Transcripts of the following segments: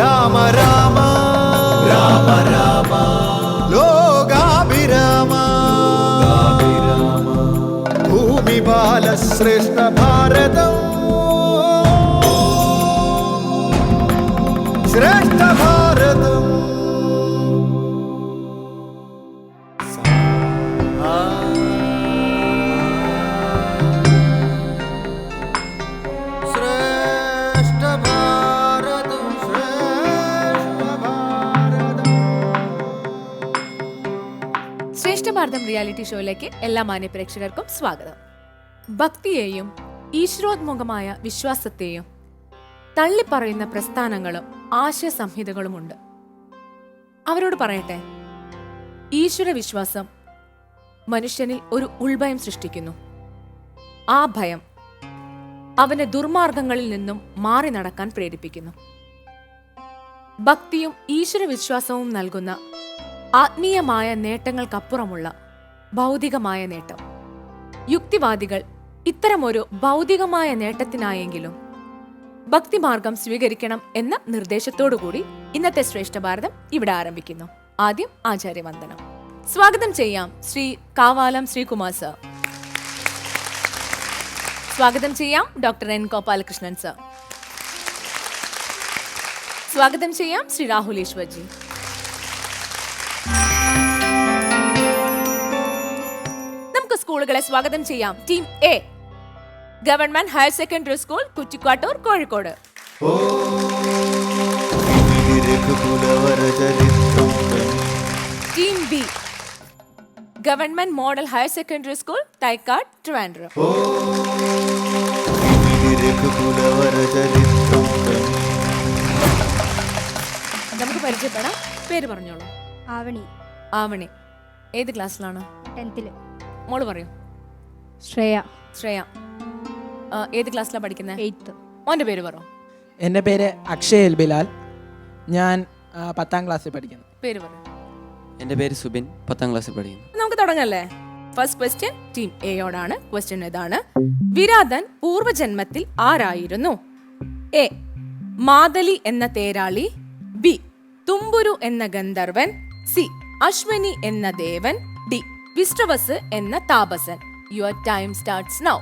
രാമ രാമ രാമ രാമ ലോകാഭിരാമ ഭൂമി ബാലശ്രേഷ്ഠ ഭാരതം ശ്രേഷ്ഠ ഷോയിലേക്ക് എല്ലാ മാന്യപ്രേക്ഷകർക്കും സ്വാഗതം. ഭക്തിയെയും ഈശ്വരോത്മുഖമായ വിശ്വാസത്തെയും തള്ളിപ്പറയുന്ന പ്രസ്ഥാനങ്ങളും ആശയസംഹിതകളുമുണ്ട്. അവരോട് പറയട്ടെ ഈശ്വര വിശ്വാസം മനുഷ്യനിൽ ഒരു ഉൾഭയം സൃഷ്ടിക്കുന്നു. ആ ഭയം അവനെ ദുർമാർഗങ്ങളിൽ നിന്നും മാറി നടക്കാൻ പ്രേരിപ്പിക്കുന്നു. ഭക്തിയും ഈശ്വര വിശ്വാസവും നൽകുന്ന ആത്മീയമായ നേട്ടങ്ങൾക്കപ്പുറമുള്ള ഭൗതികമായ നേട്ടം. യുക്തിവാദികൾ ഇത്തരമൊരു ഭൗതികമായ നേട്ടത്തിനായെങ്കിലും ഭക്തിമാർഗം സ്വീകരിക്കണം എന്ന നിർദ്ദേശത്തോടുകൂടി ഇന്നത്തെ ശ്രേഷ്ഠ ഭാരതം ഇവിടെ ആരംഭിക്കുന്നു. ആദ്യം ആചാര്യവന്ദനം. സ്വാഗതം ചെയ്യാം ശ്രീ കാവാലം ശ്രീകുമാർ സർ. സ്വാഗതം ചെയ്യാം ഡോക്ടർ എൻ ഗോപാലകൃഷ്ണൻ സർ. സ്വാഗതം ചെയ്യാം ശ്രീ രാഹുൽ ഈശ്വർജി. നമുക്ക് സ്വാഗതം ചെയ്യാം. Team A government higher secondary school Kuttikkattoor Kozhikode. Team B government model higher secondary school Thycaud Trivandrum. നമുക്ക് പരിചയപ്പെടാം. പേര് പറഞ്ഞോളൂ. ആവണി. ആവണി. ഏത് ക്ലാസ്സിലാണ്? ടെൻത്തിൽ. മോൾ പറയൂ. ശ്രേയ. ശ്രേയ. ആ, ഏത് ക്ലാസ്സിലാണ് പഠിക്കുന്നത് എയ്ത്ത് മോന്റെ പേര് പറ. എന്റെ പേര് അക്ഷയ് എൽ ബിലാൽ. ഞാൻ ആ, പത്താം ക്ലാസ്സിൽ പഠിക്കുന്നു. പേര് പറ. എന്റെ പേര് സുബിൻ പത്താം ക്ലാസ്സിൽ പഠിക്കുന്നു. നമുക്ക് തുടങ്ങല്ലേ? ഫസ്റ്റ് ക്വസ്റ്റ്യൻ ടീം എയോടാണ് ക്വസ്റ്റ്യൻ ഇതാണ് വിരാതൻ പൂർവജന്മത്തിൽ ആരായിരുന്നു? എ മാതലി എന്ന തേരാളി. ബി തുമ്പുരു എന്ന ഗന്ധർവൻ. സി അശ്വനി എന്ന ദേവൻ. ഡി വിശ്രവസ് എന്ന താപസൻ. Your time starts now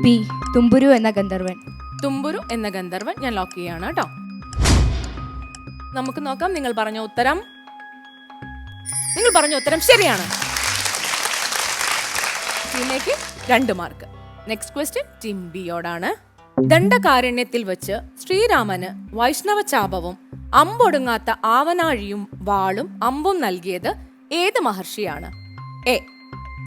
B Thumburu എന്ന ഗന്ധർവൻ തുമ്പുരു എന്ന ഗന്ധർവൻ ഞാൻ ലോക്ക് ചെയ്യാണ് കേട്ടോ നമുക്ക് നോക്കാം നിങ്ങൾ പറഞ്ഞ ഉത്തരം. നിങ്ങൾ പറഞ്ഞ ഉത്തരം ശരിയാണ്. ടീമിലേക്ക് രണ്ട് മാർക്ക് നെക്സ്റ്റ് ക്വസ്റ്റ്യൻ ടീം ബിയോടാണ് ദണ്ഡകാരണ്യത്തിൽ വെച്ച് ശ്രീരാമന് വൈഷ്ണവ ചാപവും അമ്പൊടുങ്ങാത്ത ആവനാഴിയും വാളും അമ്പും നൽകിയത് ഏത് മഹർഷിയാണ്? A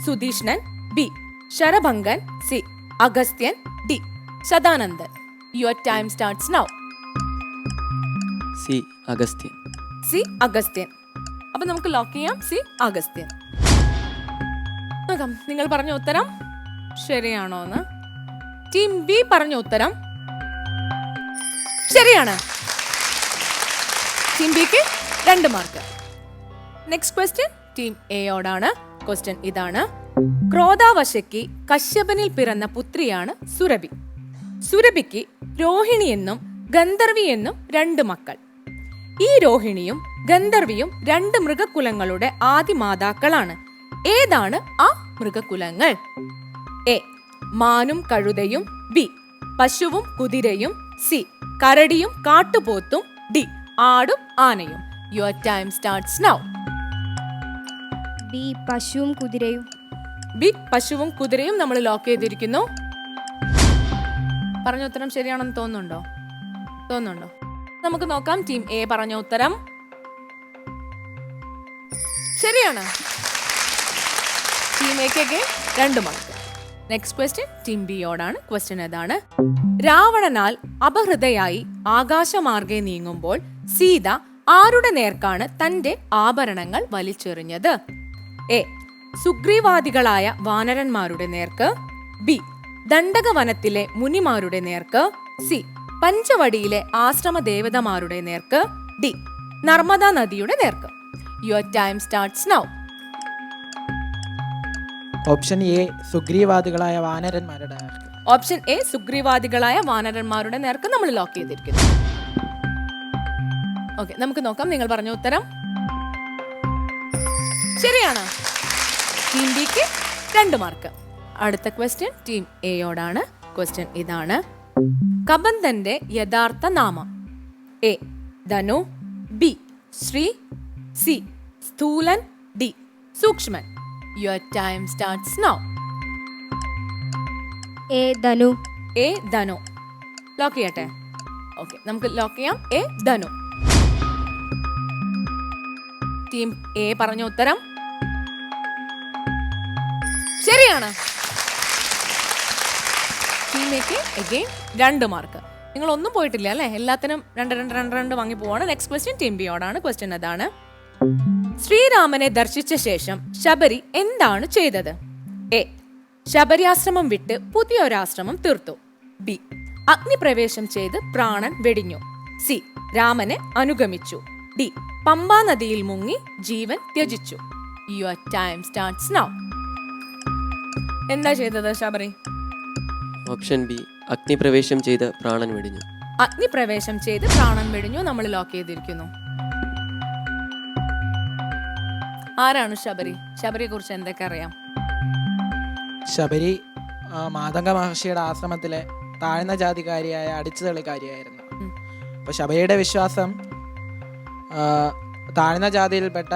Sutheekshnan B. Sharabhangan C. Agastyan D. Sadanandan. Your time starts now C. Agastyan. C. Agastyan. അപ്പൊ നമുക്ക് ലോക്ക് ചെയ്യാം. സി. അഗസ്ത്യൻ. നോക്കാം. നിങ്ങൾ പറഞ്ഞ ഉത്തരം ശരിയാണോ എന്ന് ടീം ബി പറഞ്ഞ ഉത്തരം ശരിയാണ്. ടീം ബിക്ക് രണ്ട് മാർക്ക് നെക്സ്റ്റ് ക്വസ്റ്റ്യൻ ടീം എയോടാണ് ക്വസ്റ്റ്യൻ ഇതാണ്. ക്രോധാവശയ്ക്ക് കശ്യപനിൽ പിറന്ന പുത്രിയാണ് സുരഭി. സുരഭിക്ക് രോഹിണി എന്നും ഗന്ധർവി എന്നും രണ്ട് മക്കൾ. ഈ രോഹിണിയും ഗന്ധർവിയും രണ്ട് മൃഗകുലങ്ങളുടെ ആദിമാതാക്കളാണ്. ഏതാണ് ആ മൃഗകുലങ്ങൾ? എ. മാനും കഴുതയും. ബി. പശുവും കുതിരയും. സി. കരടിയും കാട്ടുപോത്തും. ഡി. ആടും ആനയും. Your time starts now B പശുവും കുതിരയും. ബി പശുവും കുതിരയും നമ്മൾ ലോക്ക് ചെയ്തിരിക്കുന്നു. പറഞ്ഞ ഉത്തരം ശരിയാണെന്ന് തോന്നുന്നുണ്ടോ? തോന്നുന്നുണ്ടോ? നമുക്ക് നോക്കാം ടീം എ പറഞ്ഞ ഉത്തരം. ശരിയാണ്. ടീം എക്കൊക്കെ രണ്ട് മാർക്ക് നെക്സ്റ്റ് ക്വസ്റ്റ്യൻ ടീം ബിയോടാണ് ക്വസ്റ്റ്യൻ ഏതാണ്? രാവണനാൽ അപഹൃതയായി ആകാശമാർഗെ നീങ്ങുമ്പോൾ സീത ആരുടെ നേർക്കാണ് തന്റെ ആഭരണങ്ങൾ വലിച്ചെറിഞ്ഞത്? എ. സുഗ്രീവാദികളായ വാനരന്മാരുടെ നേർക്ക്. ബി. ദണ്ഡകവനത്തിലെ മുനിമാരുടെ നേർക്ക്. സി. പഞ്ചവടിയിലെ ആശ്രമ ദേവതമാരുടെ നേർക്ക്. ഡി. നർമ്മദ നദിയുടെ നേർക്ക്. Your time starts now option A സുഗ്രീവാദികളായ വാനരന്മാരുടെ ഓപ്ഷൻ എ സുഗ്രീവാദികളായ വാനരന്മാരുടെ നേർക്ക് നമ്മൾ ലോക്ക് ചെയ്തിരിക്കുന്നു. ഓക്കെ നമുക്ക് നോക്കാം നിങ്ങൾ പറഞ്ഞ ഉത്തരം. ശരിയാണ്. ടീം ബിക്ക് രണ്ട് മാർക്ക് അടുത്ത ക്വസ്റ്റ്യൻ ടീം എയോടാണ് ക്വസ്റ്റ്യൻ ഇതാണ്. കബന്ധന്റെ യഥാർത്ഥ നാമം. A Dhanu. B Shri. C Sthoolan. D Sookshman. Your time starts now A Dhanu. A Dhanu. Lock ചെയ്യട്ടെ? ഓക്കെ നമുക്ക് ലോക്ക് ചെയ്യാം. എ ധനു. ടീം എ പറഞ്ഞ ഉത്തരം? ശരിയാണ്. രണ്ട് മാർക്ക് നിങ്ങൾ ഒന്നും പോയിട്ടില്ല അല്ലേ? എല്ലാത്തിനും രണ്ട് രണ്ട് രണ്ട് രണ്ട് വാങ്ങി പോവാണ്. നെക്സ്റ്റ് ക്വസ്റ്റ്യൻ ടീം ബിയോടാണ് ക്വസ്റ്റ്യൻ അതാണ്. ശ്രീരാമനെ ദർശിച്ച ശേഷം ശബരി എന്താണ് ചെയ്തത്? എ. ശബരി ആശ്രമം വിട്ട് പുതിയൊരാശ്രമം തീർത്തു. ബി. അഗ്നിപ്രവേശം ചെയ്ത് പ്രാണൻ വെടിഞ്ഞു. സി. രാമനെ അനുഗമിച്ചു. ഡി. പമ്പാ നദിയിൽ മുങ്ങി ജീവൻ ത്യജിച്ചു. യുവർ ടൈം സ്റ്റാർട്ട്സ് നൗ എന്താ ചെയ്തത് ശബരി? ഓപ്ഷൻ ബി അഗ്നിപ്രവേശം ചെയ്ത് പ്രാണൻ വെടിഞ്ഞു. അഗ്നിപ്രവേശം ചെയ്ത് പ്രാണൻ വെടിഞ്ഞു നമ്മൾ ലോക്ക് ചെയ്തിരിക്കുന്നു. ആരാണ് ശബരി? ശബരിയെ കുറിച്ച് എന്തൊക്കെ അറിയാം? ശബരി ആ, മാതംഗ മഹർഷിയുടെ ആശ്രമത്തിലെ താഴ്ന്ന ജാതിക്കാരിയായ അടിച്ചുതള്ളിക്കാരിയായിരുന്നു. അപ്പൊ അപ്പോൾ ശബരിയുടെ വിശ്വാസം താഴ്ന്ന ജാതിയിൽപ്പെട്ട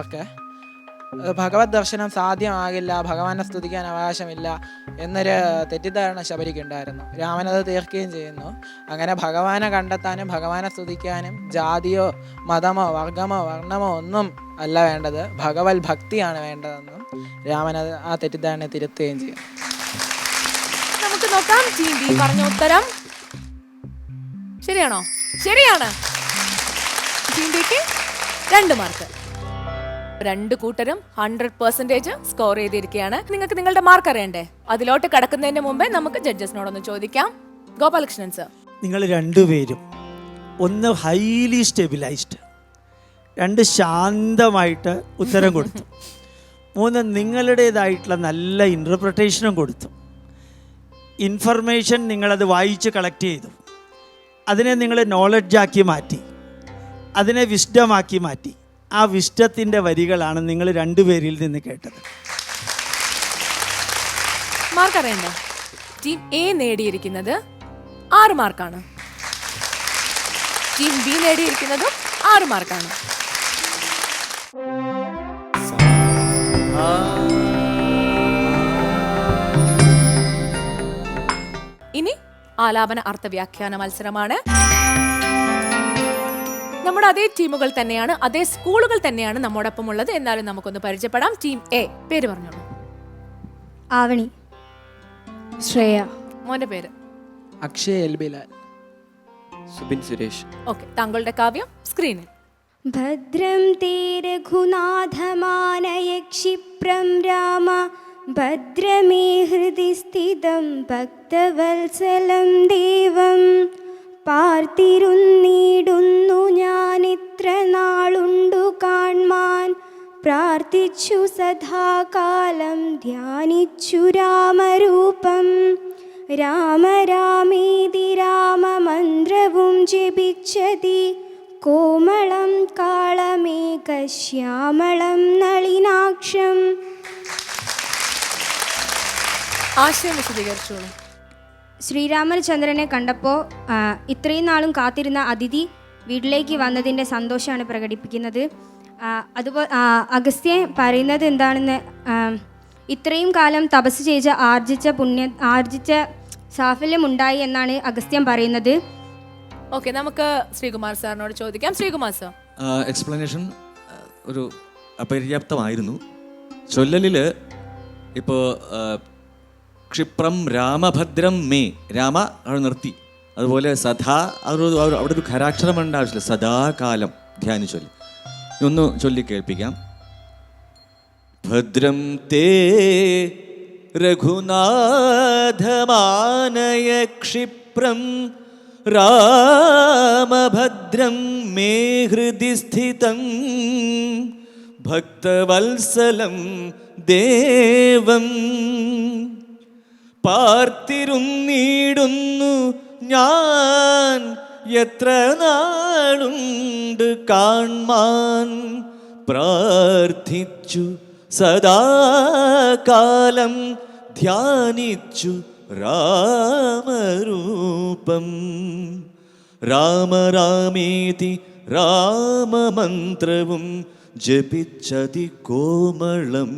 ഒക്കെ ഭഗവത് ദർശനം സാധ്യമാകില്ല ഭഗവാനെ സ്തുതിക്കാൻ അവകാശമില്ല എന്നൊരു തെറ്റിദ്ധാരണ ശബരിക്കുണ്ടായിരുന്നു രാമനത് തീർക്കുകയും ചെയ്യുന്നു. അങ്ങനെ ഭഗവാനെ കണ്ടെത്താനും ഭഗവാനെ സ്തുതിക്കാനും ജാതിയോ മതമോ വർഗമോ വർണമോ ഒന്നും അല്ല വേണ്ടത്. ഭഗവത് ഭക്തിയാണ് വേണ്ടതെന്നും രാമനത് ആ തെറ്റിദ്ധാരണ തിരുത്തുകയും ചെയ്യും. നമുക്ക് നോക്കാം. പറഞ്ഞ ഉത്തരം ശരിയാണോ? ശരിയാണ്. ടീം രണ്ട് മാർക്ക്. രണ്ട് കൂട്ടരും ഹൺഡ്രഡ് പെർസെന്റേജ് സ്കോർ ചെയ്തിരിക്കുകയാണ്. നിങ്ങൾക്ക് നിങ്ങളുടെ മാർക്ക് അറിയണ്ടേ? അതിലോട്ട് കടക്കുന്നതിന് മുമ്പേ നമുക്ക് ജഡ്ജസിനോടൊന്ന് ചോദിക്കാം. ഗോപാലകൃഷ്ണൻ സർ നിങ്ങൾ രണ്ടുപേരും ഒന്ന് ഹൈലി സ്റ്റെബിലൈസ്ഡ് രണ്ട് ശാന്തമായിട്ട് ഉത്തരം കൊടുത്തു. മൂന്ന് നിങ്ങളുടേതായിട്ടുള്ള നല്ല ഇന്റർപ്രിട്ടേഷനും കൊടുത്തു. ഇൻഫർമേഷൻ നിങ്ങളത് വായിച്ച് കളക്ട് ചെയ്തു. അതിനെ നിങ്ങൾ നോളജാക്കി മാറ്റി. അതിനെ വിഷ്ടമാക്കി മാറ്റി. ആ വിഷ്ടത്തിന്റെ വരികളാണ് നിങ്ങൾ രണ്ടുപേരിൽ നിന്ന് കേട്ടത്. മാർക്ക് ടീം എ നേടിയിരിക്കുന്നത് ആറ് മാർക്കാണ്. ടീം ബി നേടിയിരിക്കുന്നതും ആറ് മാർക്കാണ്. ഇനി ആലാപന അർത്ഥവ്യാഖ്യാന മത്സരമാണ്. നമ്മുടെ അതേ ടീമുകൾ തന്നെയാണ് അതേ സ്കൂളുകൾ തന്നെയാണ് നമ്മോടൊപ്പം ഉള്ളത്. എന്നാലും നമുക്കൊന്ന് പരിചയപ്പെടാം. ടീം എ പേര് പറഞ്ഞോളൂ. ആവണി. ശ്രേയ. മോന്റെ പേര്? അക്ഷയ് എൽ ബിലാൽ സുബിൻ സുരേഷ്. ഓക്കെ താങ്കളുടെ കാവ്യം സ്ക്രീനിൽ. ഭദ്രം തേ രഘുനാഥമാനയക്ഷിപ്രം രാമ ഭദ്രമേ ഹൃദി സ്ഥിതം ഭക്തവത്സലം ദേവം. പാർത്തിരുന്നിടുന്നു ഞാൻ ഇത്ര നാളുണ്ടു കാൺമാൻ പ്രാർത്ഥിച്ചു സദാകാലം ധ്യാനിച്ചു രാമരൂപം. രാമ രാമേതി രാമമന്ത്രവും ജപിച്ചതി. കോമളം കാളമേകശ്യാമളം നളിനാക്ഷം. ആശയം വിശദീകരിച്ചോളൂ. ശ്രീരാമചന്ദ്രനെ കണ്ടപ്പോൾ ഇത്രയും നാളും കാത്തിരുന്ന അതിഥി വീട്ടിലേക്ക് വന്നതിന്റെ സന്തോഷമാണ് പ്രകടിപ്പിക്കുന്നത്. അതുപോലെ അഗസ്ത്യൻ പറയുന്നത് എന്താണെന്ന് ഇത്രയും കാലം തപസ് ചെയ്ത് ആർജിച്ച പുണ്യ ആർജിച്ച സാഫല്യമുണ്ടായി എന്നാണ് അഗസ്ത്യൻ പറയുന്നത്. ഓക്കെ നമുക്ക് ശ്രീകുമാർ സാറിനോട് ചോദിക്കാം. ശ്രീകുമാർ സാർ. എക്സ്പ്ലനേഷൻ ഒരു അപര്യാപ്തമായിരുന്നു. ചൊല്ലലിൽ ഇപ്പോൾ ക്ഷിപ്രം രാമഭദ്രം മേ. രാമ അവിടെ നിർത്തി. അതുപോലെ സദാ അവിടെ ഒരു ഖരാക്ഷരം വേണ്ട ആവശ്യമില്ല. സദാകാലം ധ്യാനിച്ചൊല്ലി ഒന്ന് ചൊല്ലി കേൾപ്പിക്കാം. ഭദ്രം തേ രഘുനാഥമാനയ ക്ഷിപ്രം രാമഭദ്രം മേ ഹൃദി സ്ഥിതം ഭക്തവത്സലം ദേവം പാർത്തിരുന്നിടുന്നു. ഞാൻ എത്ര നാളുണ്ട് കാൺമാൻ. പ്രാർത്ഥിച്ചു സദാകാലം ധ്യാനിച്ചു രാമരൂപം. രാമരാമേതി രാമമന്ത്രവും ജപിച്ചതി കോമളം.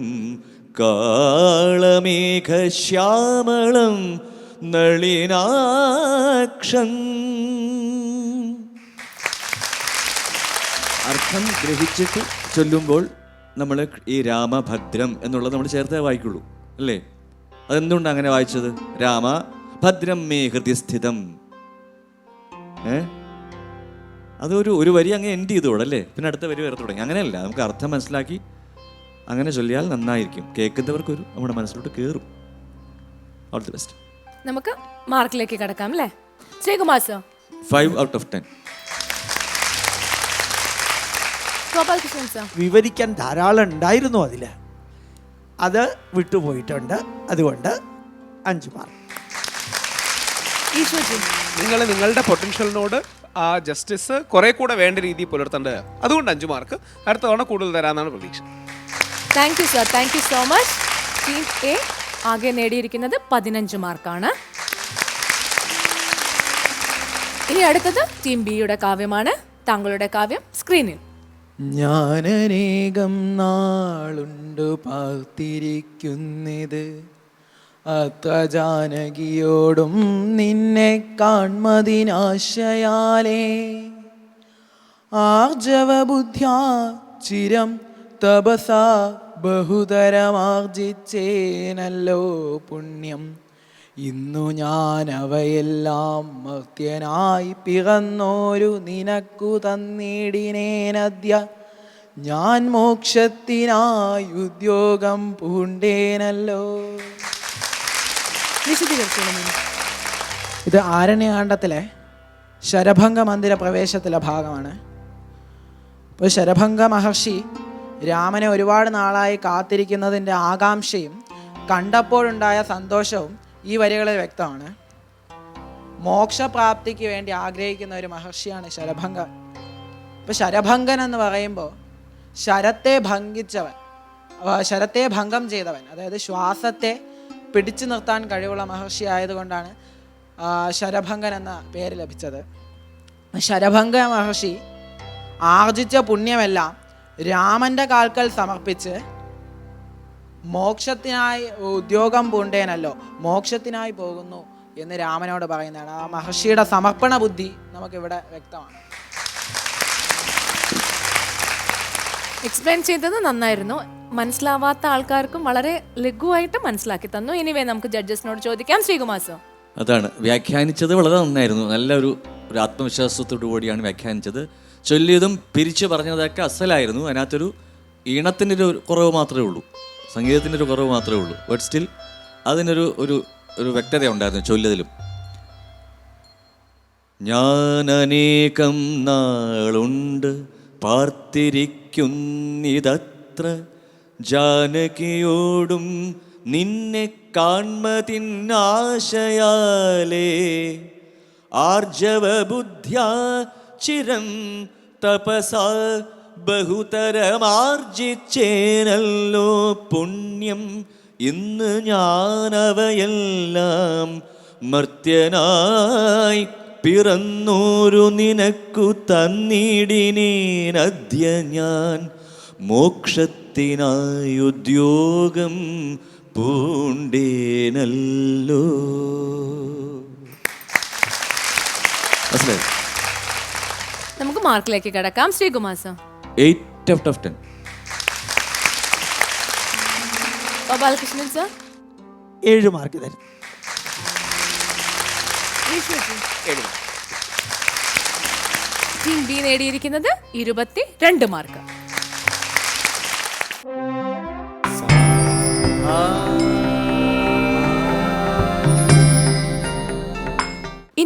കാളമേഘശ്യാമളം നളിനാക്ഷം. അർത്ഥം ഗ്രഹിച്ചിട്ട് ചൊല്ലുമ്പോൾ നമ്മൾ ഈ രാമഭദ്രം എന്നുള്ളത് നമ്മൾ ചേർത്തേ വായിക്കുള്ളൂ അല്ലേ? അതെന്തുകൊണ്ട് അങ്ങനെ വായിച്ചത്? രാമ ഭദ്രം മേ ഹൃദയസ്ഥിതം ഏ? അതൊരു ഒരു വരി അങ്ങ് എൻഡ് ചെയ്തോടല്ലേ പിന്നെ അടുത്ത വരി വേറെ തുടങ്ങി. അങ്ങനെയല്ല നമുക്ക് അർത്ഥം മനസ്സിലാക്കി അങ്ങനെ ചൊല്ലിയാൽ നന്നായിരിക്കും. കേൾക്കുന്നവർക്കൊരു നമ്മുടെ മനസ്സിലോട്ട് കയറും ഓൾ ദി ബെസ്റ്റ് നമുക്ക് മാർക്കിലേക്ക് കടക്കാം അല്ലേ? Sreekumar sir five out of ten Gopalakrishnan sir വിവരിക്കാൻ ധാരാളം ഉണ്ടായിരുന്നു അതിൽ അത് വിട്ടുപോയിട്ടുണ്ട്. അതുകൊണ്ട് അഞ്ച് മാർക്ക്. ഈശ്വരജി നിങ്ങൾ നിങ്ങളുടെ പൊട്ടൻഷ്യലിനോട് ആ ജസ്റ്റിസ് കുറെ കൂടെ വേണ്ട രീതിയിൽ പുലർത്തേണ്ടത് അതുകൊണ്ട് അഞ്ച് മാർക്ക്. അടുത്ത തവണ കൂടുതൽ തരാമെന്നാണ് പ്രതീക്ഷ. Thank you sir thank you so much team A ആകെ നേടിയിരിക്കുന്നത് പതിനഞ്ച് മാർക്കാണ്. ഇനി അടുത്തത് ടീം ബിയുടെ കാവ്യമാണ്. താങ്കളുടെ കാവ്യം സ്ക്രീനിൽ ഞാനനേകം നാളുണ്ടു പാർത്തിരിക്കുന്നിത്. അത്ര ജാനകിയോടും നിന്നെ കാൺമതിനാശയാലേ ആർജവബുദ്ധ്യാ ചിരം തപസ ബഹുതരമാർജിച്ചേനല്ലോ പുണ്യം. ഇന്നു ഞാൻ അവയെല്ലാം മർത്യനായി പിറന്നോരു നിനക്കു തന്നിടിനേനദ്യ. ഞാൻ മോക്ഷത്തിനായി ഉദ്യോഗം പൂണ്ടേനല്ലോ. ഇത് ആരണ്യകാണ്ഡത്തിലെ ശരഭംഗ മന്ദിര പ്രവേശത്തിലെ ഭാഗമാണ്. അപ്പോൾ ശരഭംഗ മഹർഷി രാമനെ ഒരുപാട് നാളായി കാത്തിരിക്കുന്നതിന്റെ ആകാംക്ഷയും കണ്ടപ്പോഴുണ്ടായ സന്തോഷവും ഈ വരികളിൽ വ്യക്തമാണ്. മോക്ഷപ്രാപ്തിക്ക് വേണ്ടി ആഗ്രഹിക്കുന്ന ഒരു മഹർഷിയാണ് ശരഭംഗൻ. ഇപ്പോൾ ശരഭംഗൻ എന്ന് പറയുമ്പോൾ ശരത്തെ ഭംഗിച്ചവൻ ശരത്തെ ഭംഗം ചെയ്തവൻ അതായത് ശ്വാസത്തെ പിടിച്ചു നിർത്താൻ കഴിവുള്ള മഹർഷി ആയതുകൊണ്ടാണ് ശരഭംഗൻ എന്ന പേര് ലഭിച്ചത്. ശരഭംഗ മഹർഷി ആർജിച്ച പുണ്യമെല്ലാം രാമന്റെ കാൽക്കൽ സമർപ്പിച്ച് മോക്ഷത്തിനായി ഉദ്യോഗം പൂണ്ടേനല്ലോ മോക്ഷത്തിനായി പോകുന്നു എന്ന് രാമനോട് പറയുന്നതാണ്. ആ മഹർഷിയുടെ സമർപ്പണ ബുദ്ധി നമുക്കിവിടെ വ്യക്തമാണ്. എക്സ്പ്ലെയിൻ ചെയ്തത് നന്നായിരുന്നു. മനസ്സിലാവാത്ത ആൾക്കാർക്കും വളരെ ലഘുവായിട്ട് മനസ്സിലാക്കി തന്നു. ഇനിവേ നമുക്ക് ജഡ്ജസിനോട് ചോദിക്കാം. ശ്രീകുമാസോ സർ അതാണ്. വ്യാഖ്യാനിച്ചത് വളരെ നന്നായിരുന്നു. നല്ലൊരു ഒരു ആത്മവിശ്വാസത്തോടു കൂടിയാണ് വ്യാഖ്യാനിച്ചത്. ചൊല്ലിയതും പിരിച്ചു പറഞ്ഞതൊക്കെ അസലായിരുന്നു. അതിനകത്തൊരു ഈണത്തിന്റെ ഒരു കുറവ് മാത്രമേ ഉള്ളൂ. സംഗീതത്തിന്റെ ഒരു കുറവ് മാത്രമേ ഉള്ളൂ. ബട്ട് സ്റ്റിൽ അതിനൊരു ഒരു ഒരു വ്യക്തത ഉണ്ടായിരുന്നു ചൊല്ലിയതിലും. ഞാൻ അനേകം നാളുണ്ട് പാർത്തിരിക്കുന്നിതത്ര. ജാനകിയോടും നിന്നെ കാൺമതിന്നാശയാലേ. ആർജവബുദ്ധ്യാ ചിരം തപസ ബഹുതരമാർജിച്ചേനല്ലോ പുണ്യം. ഇന്ന് ഞാനവയെല്ലാം മർത്യനായി പിറന്നൂരു നിനക്കു തന്നിടിനേനദ്യ ഞാൻ. മോക്ഷത്തിനായി ഉദ്യോഗം പൂണ്ടേനല്ലോ മനസ്സിലായി നമുക്ക് മാർക്കിലേക്ക് കടക്കാം. Sreekumar sir. Eight out of ten. Gopalakrishnan sir. ഏഴ് മാർക്ക് തരും. ടീം ബി നേടിയിരിക്കുന്നത് ഇരുപത്തി രണ്ട് മാർക്ക്.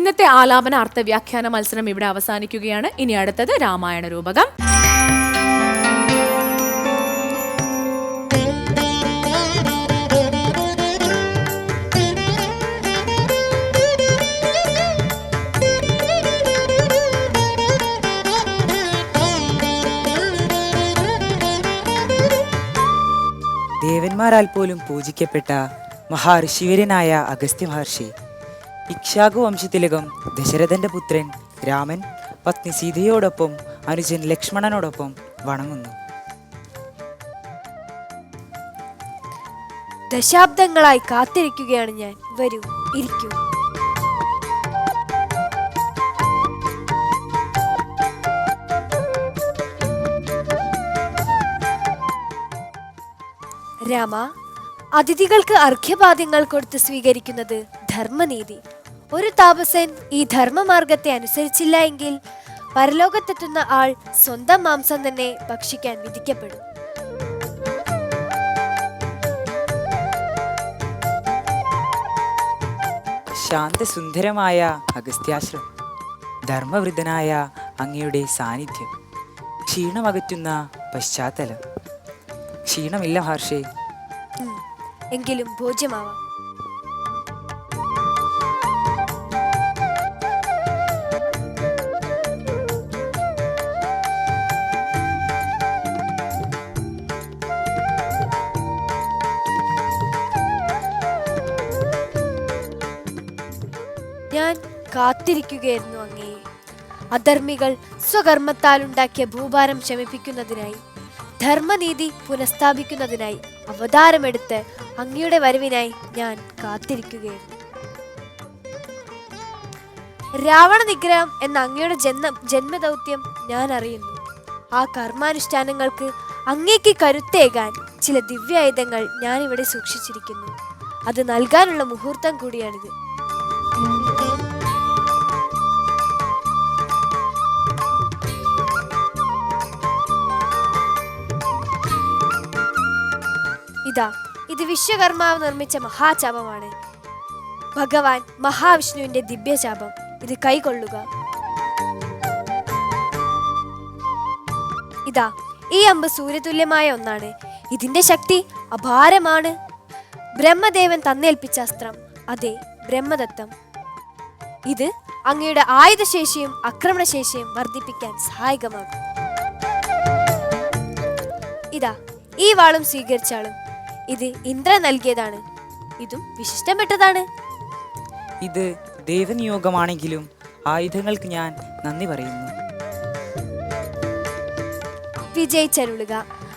ഇന്നത്തെ ആലാപന അർത്ഥവ്യാഖ്യാന മത്സരം ഇവിടെ അവസാനിക്കുകയാണ്. ഇനി അടുത്തത് രാമായണ രൂപകം. ദേവന്മാരാൽ പോലും പൂജിക്കപ്പെട്ട മഹാഋഷിവരനായ അഗസ്ത്യ മഹർഷി ഇക്ഷാകു വംശത്തിലകം ദശരഥന്റെ പുത്രൻ രാമൻ പത്നി സീതയോടൊപ്പം അനുജൻ ലക്ഷ്മണനോടൊപ്പം വണങ്ങുന്നു. ദശാബ്ദങ്ങളായി കാത്തിരിക്കുകയാണ് ഞാൻ. വരൂ ഇരിക്കൂ. രാമ അതിഥികൾക്ക് അർഘ്യപാദ്യങ്ങൾ കൊടുത്ത് സ്വീകരിക്കുന്നത് ധർമ്മനീതി. ഒരു താപസൻ ഈ ധർമ്മമാർഗത്തെ അനുസരിച്ചില്ല എങ്കിൽ പരലോകത്തെത്തുന്ന ആൾ സ്വന്തം മാംസം തന്നെ ഭക്ഷിക്കാൻ വിധിക്കപ്പെടും. ശാന്തസുന്ദരമായ അഗസ്ത്യാശ്രമം ധർമ്മവൃദ്ധനായ അങ്ങയുടെ സാന്നിധ്യം ക്ഷീണമകറ്റുന്ന പശ്ചാത്തലം. ക്ഷീണമില്ല ഹർഷേ എങ്കിലും ഭോജ്യമാവാം. കാത്തിരിക്കുകയായിരുന്നു അങ്ങേ. അധർമ്മികൾ സ്വകർമ്മത്താൽ ഉണ്ടാക്കിയ ഭൂഭാരം ശമിപ്പിക്കുന്നതിനായി ധർമ്മനീതി പുനഃസ്ഥാപിക്കുന്നതിനായി അവതാരമെടുത്ത് അങ്ങയുടെ വരവിനായി ഞാൻ കാത്തിരിക്കുകയായിരുന്നു. രാവണ നിഗ്രഹം എന്ന അങ്ങയുടെ ജന്മ ജന്മദൗത്യം ഞാൻ അറിയുന്നു. ആ കർമാനുഷ്ഠാനങ്ങൾക്ക് അങ്ങേക്ക് കരുത്തേകാൻ ചില ദിവ്യായുധങ്ങൾ ഞാനിവിടെ സൂക്ഷിച്ചിരിക്കുന്നു. അത് നൽകാനുള്ള മുഹൂർത്തം കൂടിയാണിത്. ഇതാ ഇത് വിശ്വകർമാവ് നിർമ്മിച്ച മഹാചാപമാണ്. ഭഗവാൻ മഹാവിഷ്ണുവിന്റെ ദിവ്യചാപം ഇത് കൈകൊള്ളുക. ഇതാ ഈ അമ്പ് സൂര്യതുല്യമായ ഒന്നാണ്. ഇതിന്റെ ശക്തി അപാരമാണ്. ബ്രഹ്മദേവൻ തന്നേൽപ്പിച്ച അസ്ത്രം അതെ ബ്രഹ്മദത്തം. ഇത് അങ്ങയുടെ ആയുധശേഷിയും ആക്രമണശേഷിയും വർദ്ധിപ്പിക്കാൻ സഹായകമാകും. ഇതാ ഈ വാളും സ്വീകരിച്ചാളും ഇത് ഇന്ദ്രൻ നൽകിയതാണ്. ഇതും വിശിഷ്ടപ്പെട്ടതാണ്. ഇത് ദേവനിയോഗമാണെങ്കിലും ആയുധങ്ങൾക്ക് ഞാൻ നന്ദി പറയുന്നു. വിജയിച്ചരുളുക.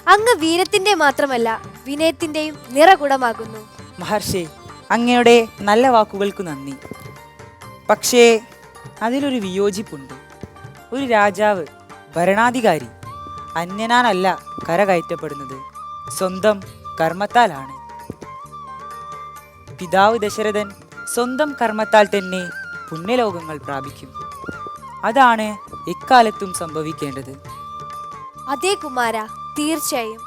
അങ്ങ് വീരത്തിന്റെ മാത്രമല്ല വിനയത്തിന്റെയും നിറകുടമാകുന്നു. മഹർഷി അങ്ങയുടെ നല്ല വാക്കുകൾക്ക് നന്ദി. പക്ഷേ അതിലൊരു വിയോജിപ്പുണ്ട്. ഒരു രാജാവ് ഭരണാധികാരി അന്യനാനല്ല കരകയറ്റപ്പെടുന്നത്. സ്വന്തം കർമ്മത്താലാണ്. പിതാവ് ദശരഥൻ സ്വന്തം കർമ്മത്താൽ തന്നെ പുണ്യലോകങ്ങൾ പ്രാപിക്കും. അതാണ് എക്കാലത്തും സംഭവിക്കേണ്ടത്. അതേ കുമാര തീർച്ചയായും.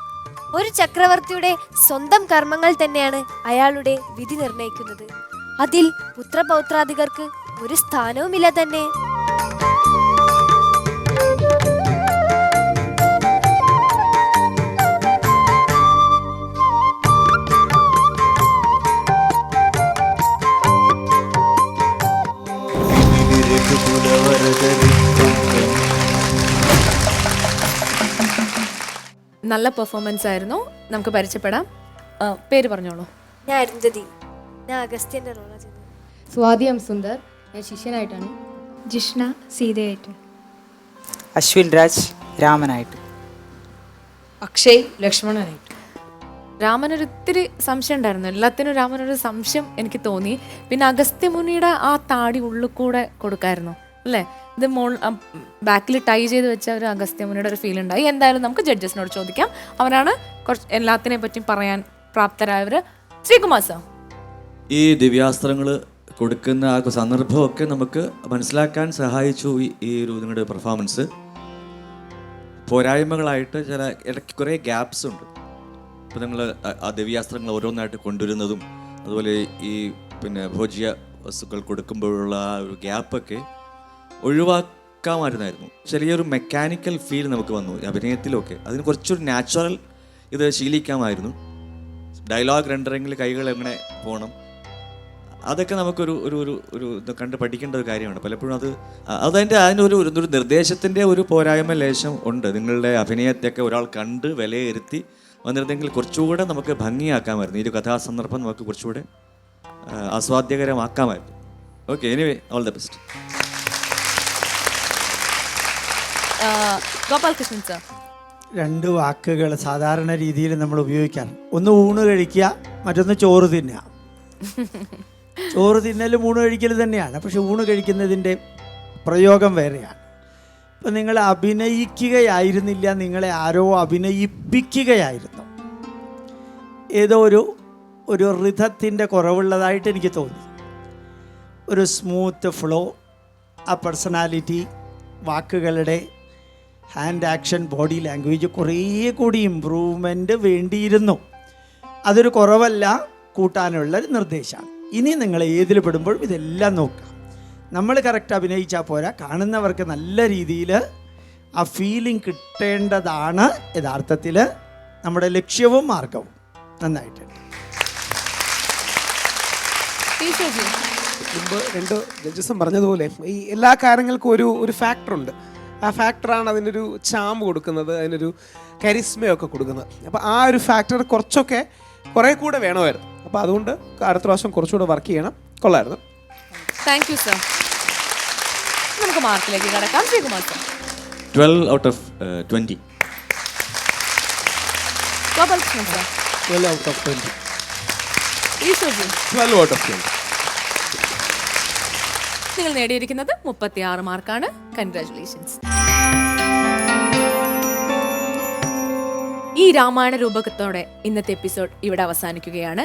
ഒരു ചക്രവർത്തിയുടെ സ്വന്തം കർമ്മങ്ങൾ തന്നെയാണ് അയാളുടെ വിധി നിർണയിക്കുന്നത് അതിൽ പുത്രപൗത്രാദികർക്ക് ഒരു സ്ഥാനവുമില്ല തന്നെ. നല്ല പെർഫോമൻസ് ആയിരുന്നു. നമുക്ക് പരിചയപ്പെടാം. ആ, പേര് പറഞ്ഞോളൂ. ഞാൻ അരുന്ധതി ഞാൻ അഗസ്ത്യന്റെ ചെയ്തത്. സ്വാതി എം സുന്ദർ ഞാൻ ശിഷ്യനായിട്ടാണ്. ജിഷ്ണ സീതയായിട്ട്. അശ്വിൻ രാജ് രാമനായിട്ട്. അക്ഷയ് ലക്ഷ്മണനായിട്ട്. രാമനൊരു ഇത്തിരി സംശയം ഉണ്ടായിരുന്നു. എല്ലാത്തിനും രാമനൊരു സംശയം എനിക്ക് തോന്നി. പിന്നെ അഗസ്ത്യമുനിയുടെ ആ താടി ഉള്ളിൽ കൂടെ കൊടുക്കായിരുന്നു. അല്ലേ? ഇത് മോൾ ബാക്കിൽ ടൈ ചെയ്ത് വെച്ച ഒരു അഗസ്ത്യമുനിയുടെ ഒരു ഫീൽ ഉണ്ടായി. എന്തായാലും നമുക്ക് ജഡ്ജസിനോട് ചോദിക്കാം. അവരാണ് കുറച്ച് എല്ലാത്തിനെ പറ്റിയും പറയാൻ പ്രാപ്തരായവർ ശ്രീകുമാർ സാർ ഈ ദിവ്യാസ്ത്രങ്ങൾ കൊടുക്കുന്ന ആ സന്ദർഭമൊക്കെ നമുക്ക് മനസ്സിലാക്കാൻ സഹായിച്ചു ഈ ഒരു നിങ്ങളുടെ പെർഫോമൻസ് പോരായ്മകളായിട്ട് ചില ഇടയ്ക്ക് കുറേ ഗ്യാപ്സ് ഉണ്ട്. ഇപ്പോൾ നിങ്ങൾ ആ ദിവ്യാസ്ത്രങ്ങൾ ഓരോന്നായിട്ട് കൊണ്ടുവരുന്നതും അതുപോലെ ഈ പിന്നെ ഭോജ്യ വസ്തുക്കൾ കൊടുക്കുമ്പോഴുള്ള ആ ഒരു ഗ്യാപ്പൊക്കെ ഒഴിവാക്കാമായിരുന്നായിരുന്നു. ചെറിയൊരു മെക്കാനിക്കൽ ഫീൽ നമുക്ക് വന്നു അഭിനയത്തിലൊക്കെ. അതിന് കുറച്ചൊരു നാച്ചുറൽ ഇത് ശീലിക്കാമായിരുന്നു. ഡയലോഗ് റെൻഡറിങ്ങിൽ കൈകൾ എങ്ങനെ പോകണം അതൊക്കെ നമുക്കൊരു ഒരു ഒരു ഒരു ഇത് കണ്ട് പഠിക്കേണ്ട ഒരു കാര്യമാണ്. പലപ്പോഴും അത് അതതിന്റെ അതിനൊരു ഒരു നിർദ്ദേശത്തിന്റെ ഒരു പോരായ്മ ലേശം ഉണ്ട്. നിങ്ങളുടെ അഭിനയത്തെയൊക്കെ ഒരാൾ കണ്ട് വിലയിരുത്തി വന്നിരുന്നെങ്കിൽ കുറച്ചുകൂടെ നമുക്ക് ഭംഗിയാക്കാമായിരുന്നു. ഈ ഒരു കഥാസന്ദർഭം നമുക്ക് കുറച്ചുകൂടെ ആസ്വാദ്യകരമാക്കാമായിരുന്നു. Okay anyway all the best Gopalakrishnan sir രണ്ട് വാക്കുകൾ സാധാരണ രീതിയിൽ നമ്മൾ ഉപയോഗിക്കാറ് ഒന്ന് ഊണ് കഴിക്കുക മറ്റൊന്ന് ചോറ് തിന്നുക. ചോറ് തിന്നലും ഊണ് കഴിക്കൽ തന്നെയാണ് പക്ഷെ ഊണ് കഴിക്കുന്നതിന്റെ പ്രയോഗം വേറെയാണ്. ഇപ്പം നിങ്ങൾ അഭിനയിക്കുകയായിരുന്നില്ല നിങ്ങളെ ആരോ അഭിനയിപ്പിക്കുകയായിരുന്നു. ഏതോ ഒരു ഒരു ഋതത്തിന്റെ കുറവുള്ളതായിട്ട് എനിക്ക് തോന്നി. ഒരു സ്മൂത്ത് ഫ്ലോ ആ പേഴ്സണാലിറ്റി വാക്കുകളുടെ ഹാൻഡ് ആക്ഷൻ ബോഡി ലാംഗ്വേജ് കുറേ കൂടി ഇമ്പ്രൂവ്മെന്റ് വേണ്ടിയിരുന്നു. അതൊരു കുറവല്ല കൂട്ടാനുള്ള ഒരു നിർദ്ദേശമാണ്. ഇനി നിങ്ങൾ ഏതിൽ പെടുമ്പോൾ ഇതെല്ലാം നോക്കുക. നമ്മൾ കറക്റ്റ് അഭിനയിച്ചാൽ പോരാ. കാണുന്നവർക്ക് നല്ല രീതിയിൽ ആ ഫീലിംഗ് കിട്ടേണ്ടതാണ് യഥാർത്ഥത്തിൽ. നമ്മുടെ ലക്ഷ്യവും മാർഗവും. നന്നായിട്ട് ടീച്ചർജി മുമ്പ് രണ്ട് ജഡ്ജസും പറഞ്ഞതുപോലെ ഈ എല്ലാ കാര്യങ്ങൾക്കും ഒരു ഒരു ഫാക്ടർ ഉണ്ട്. ആ ഫാക്ടറാണ് അതിനൊരു ചാമ്പ് കൊടുക്കുന്നത് അതിനൊരു കരിസ്മയൊക്കെ കൊടുക്കുന്നത്. അപ്പോൾ ആ ഒരു ഫാക്ടർ കുറച്ചൊക്കെ കുറേ കൂടെ വേണമായിരുന്നു. അപ്പോൾ അതുകൊണ്ട് അടുത്ത പ്രാവശ്യം കുറച്ചുകൂടെ വർക്ക് ചെയ്യണം. കൊള്ളായിരുന്നു. താങ്ക് യു സർ നമുക്ക് മാർക്കിലേക്ക് കടക്കാം. Sreekumar sir twelve out of twenty twelve out of twenty Eshwarji twelve out of twelve നിങ്ങൾ നേടിയിരിക്കുന്നത് മുപ്പത്തിയാറ് മാർക്കാണ്. കൺഗ്രാറ്റുലേഷൻസ് ഈ രാമായണ രൂപകത്തോടെ ഇന്നത്തെ എപ്പിസോഡ് ഇവിടെ അവസാനിക്കുകയാണ്.